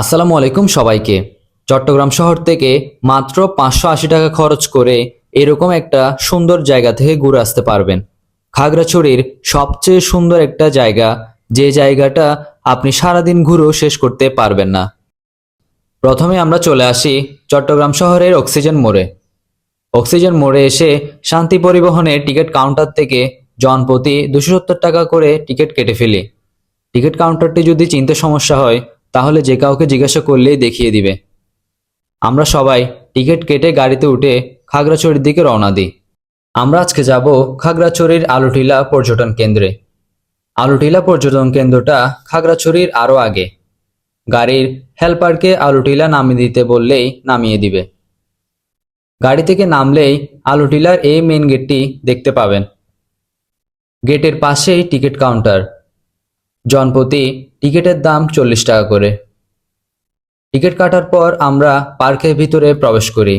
আসসালামু আলাইকুম সবাইকে। চট্টগ্রাম শহর থেকে মাত্র পাঁচশো আশি টাকা খরচ করে এরকম একটা সুন্দর জায়গা থেকে ঘুরে আসতে পারবেন। খাগড়াছড়ির সবচেয়ে সুন্দর একটা জায়গা, যে জায়গাটা আপনি সারাদিন ঘুরেও শেষ করতে পারবেন না। প্রথমে আমরা চলে আসি চট্টগ্রাম শহরের অক্সিজেন মোড়ে। অক্সিজেন মোড়ে এসে শান্তি পরিবহনের টিকিট কাউন্টার থেকে জনপ্রতি দুশো সত্তর টাকা করে টিকিট কেটে ফেলি। টিকিট কাউন্টারটি যদি চিনতে সমস্যা হয় তাহলে যে কাউকে জিজ্ঞাসা করলেই দেখিয়ে দিবে। আমরা সবাই টিকিট কেটে গাড়িতে উঠে খাগড়াছড়ির দিকে রওনা দিই। আমরা আজকে যাব খাগড়াছড়ির আলুটিলা পর্যটন কেন্দ্রে। আলুটিলা পর্যটন কেন্দ্রটা খাগড়াছড়ির আরও আগে। গাড়ির হেল্পারকে আলুটিলা নামিয়ে দিতে বললেই নামিয়ে দিবে। গাড়ি থেকে নামলেই আলুটিলার এই মেন গেটটি দেখতে পাবেন। গেটের পাশেই টিকিট কাউন্টার। জনপ্রতি টিকিটের দাম চল্লিশ টাকা করে। টিকিট কাটার পর আমরা পার্কের ভিতরে প্রবেশ করি।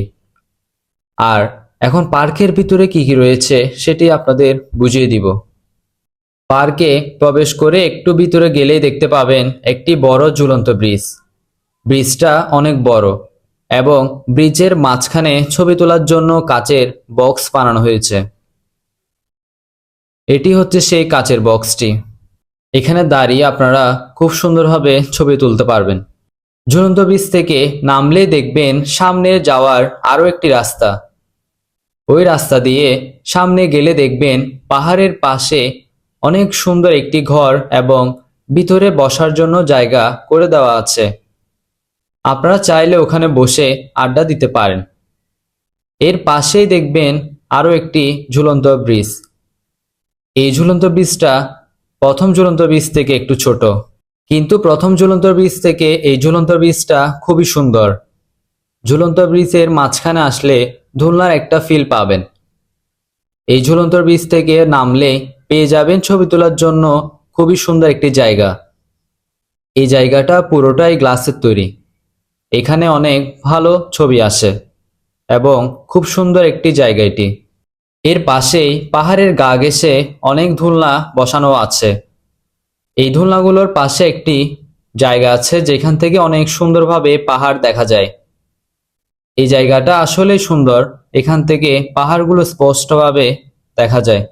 আর এখন পার্কের ভিতরে কি কি রয়েছে সেটি আপনাদের বুঝিয়ে দিব। পার্কে প্রবেশ করে একটু ভিতরে গেলেই দেখতে পাবেন একটি বড় ঝুলন্ত ব্রিজ। ব্রিজটা অনেক বড় এবং ব্রিজের মাঝখানে ছবি তোলার জন্য কাচের বক্স বানানো হয়েছে। এটি হচ্ছে সেই কাচের বক্সটি। এখানে দাঁড়িয়ে আপনারা খুব সুন্দরভাবে ছবি তুলতে পারবেন। ঝুলন্ত ব্রিজ থেকে নামলে দেখবেন সামনে যাওয়ার আরও একটি রাস্তা। ওই রাস্তা দিয়ে সামনে গেলে দেখবেন পাহাড়ের পাশে অনেক সুন্দর একটি ঘর এবং ভিতরে বসার জন্য জায়গা করে দেওয়া আছে। আপনারা চাইলে ওখানে বসে আড্ডা দিতে পারেন। এর পাশেই দেখবেন আরও একটি ঝুলন্ত ব্রিজ এই ঝুলন্ত ব্রিজটা প্রথম ঝুলন্ত ব্রিজ থেকে একটু ছোট। কিন্তু প্রথম ঝুলন্ত ব্রিজ থেকে এই ঝুলন্ত ব্রিজটা খুবই সুন্দর। ঝুলন্ত ব্রিজের মাঝখানে আসলে ধুলনার একটা ফিল পাবেন। এই ঝুলন্ত ব্রিজ থেকে নামলে পেয়ে যাবেন ছবি তোলার জন্য খুবই সুন্দর একটি জায়গা। এই জায়গাটা পুরোটাই গ্লাসের তৈরি। এখানে অনেক ভালো ছবি আসে এবং খুব সুন্দর একটি জায়গা এটি। এর পাশেই পাহাড়ের গা ঘেঁষে অনেক ধুলনা বসানো আছে। এই ধুলনাগুলোর পাশে একটি জায়গা আছে যেখান থেকে অনেক সুন্দরভাবে পাহাড় দেখা যায়। এই জায়গাটা আসলেই সুন্দর। এখান থেকে পাহাড়গুলো স্পষ্টভাবে দেখা যায়।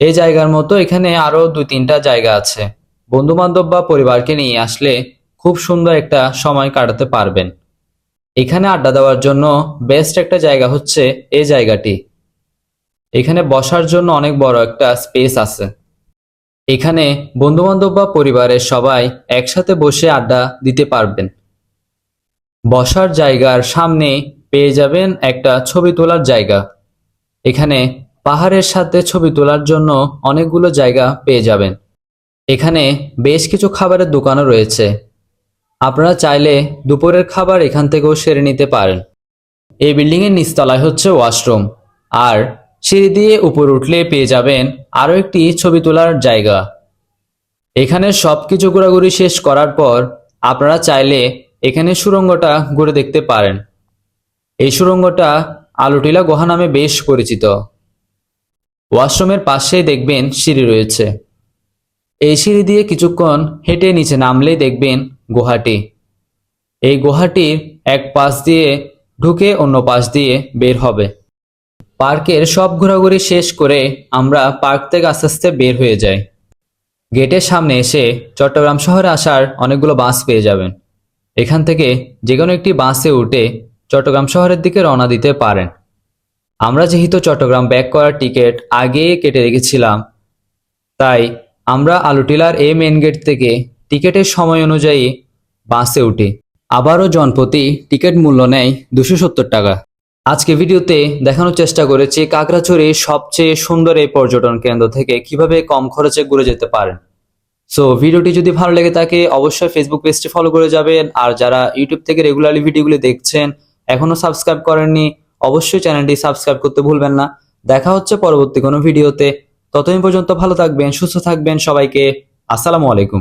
এই জায়গার মতো এখানে আরও দুই তিনটা জায়গা আছে। বন্ধু বান্ধব বা পরিবারকে নিয়ে আসলে খুব সুন্দর একটা সময় কাটাতে পারবেন। এখানে আড্ডা দেওয়ার জন্য বেস্ট একটা জায়গা হচ্ছে এই জায়গাটি। এখানে বসার জন্য অনেক বড় একটা স্পেস আছে। এখানে বন্ধুবান্ধব বা পরিবারের সবাই একসাথে বসে আড্ডা দিতে পারবেন। বসার জায়গার সামনে পেয়ে যাবেন একটা ছবি তোলার জায়গা। এখানে পাহাড়ের সাথে ছবি তোলার জন্য অনেকগুলো জায়গা পেয়ে যাবেন। এখানে বেশ কিছু খাবারের দোকানও রয়েছে। আপনারা চাইলে দুপুরের খাবার এখান থেকেও সেরে নিতে পারেন। এই বিল্ডিংয়ের নিচতলায় হচ্ছে ওয়াশরুম। আর সিঁড়ি দিয়ে উপর উঠলে পেয়ে যাবেন আরও একটি ছবি তোলার জায়গা। এখানে সব কিছু ঘোরাঘুরি শেষ করার পর আপনারা চাইলে এখানে সুড়ঙ্গটা ঘুরে দেখতে পারেন। এই সুড়ঙ্গটা আলুটিলা গুহা নামে বেশ পরিচিত। ওয়াশরুমের পাশেই দেখবেন সিঁড়ি রয়েছে। এই সিঁড়ি দিয়ে কিছুক্ষণ হেঁটে নিচে নামলেই দেখবেন গুহাটি। এই গুহাটির এক পাশ দিয়ে ঢুকে অন্য পাশ দিয়ে বের হবে। পার্কের সব ঘোরাঘুরি শেষ করে আমরা পার্ক থেকে আস্তে আস্তে বের হয়ে যাই। গেটের সামনে এসে চট্টগ্রাম শহরে আসার অনেকগুলো বাস পেয়ে যাবেন। এখান থেকে যে কোনো একটি বাসে উঠে চট্টগ্রাম শহরের দিকে রওনা দিতে পারেন। আমরা যেহেতু চট্টগ্রাম ব্যাক করার টিকিট আগে কেটে রেখেছিলাম, তাই আমরা আলুটিলার এই মেন গেট থেকে টিকিটের সময় অনুযায়ী বাসে উঠি। আবারও জনপ্রতি টিকিট মূল্য নেয় দুশো সত্তর টাকা। আজকে ভিডিওতে দেখানোর চেষ্টা করেছি কাকড়াছড়ির সবচেয়ে সুন্দর এই পর্যটন কেন্দ্র থেকে কীভাবে কম খরচে ঘুরে যেতে পারেন। সো ভিডিওটি যদি ভালো লেগে থাকে, অবশ্যই ফেসবুক পেজটি ফলো করে যাবেন। আর যারা ইউটিউব থেকে রেগুলারলি ভিডিওগুলি দেখছেন, এখনও সাবস্ক্রাইব করেননি, অবশ্যই চ্যানেলটি সাবস্ক্রাইব করতে ভুলবেন না। দেখা হচ্ছে পরবর্তী কোনো ভিডিওতে। ততদিন পর্যন্ত ভালো থাকবেন, সুস্থ থাকবেন সবাইকে। আসসালামু আলাইকুম।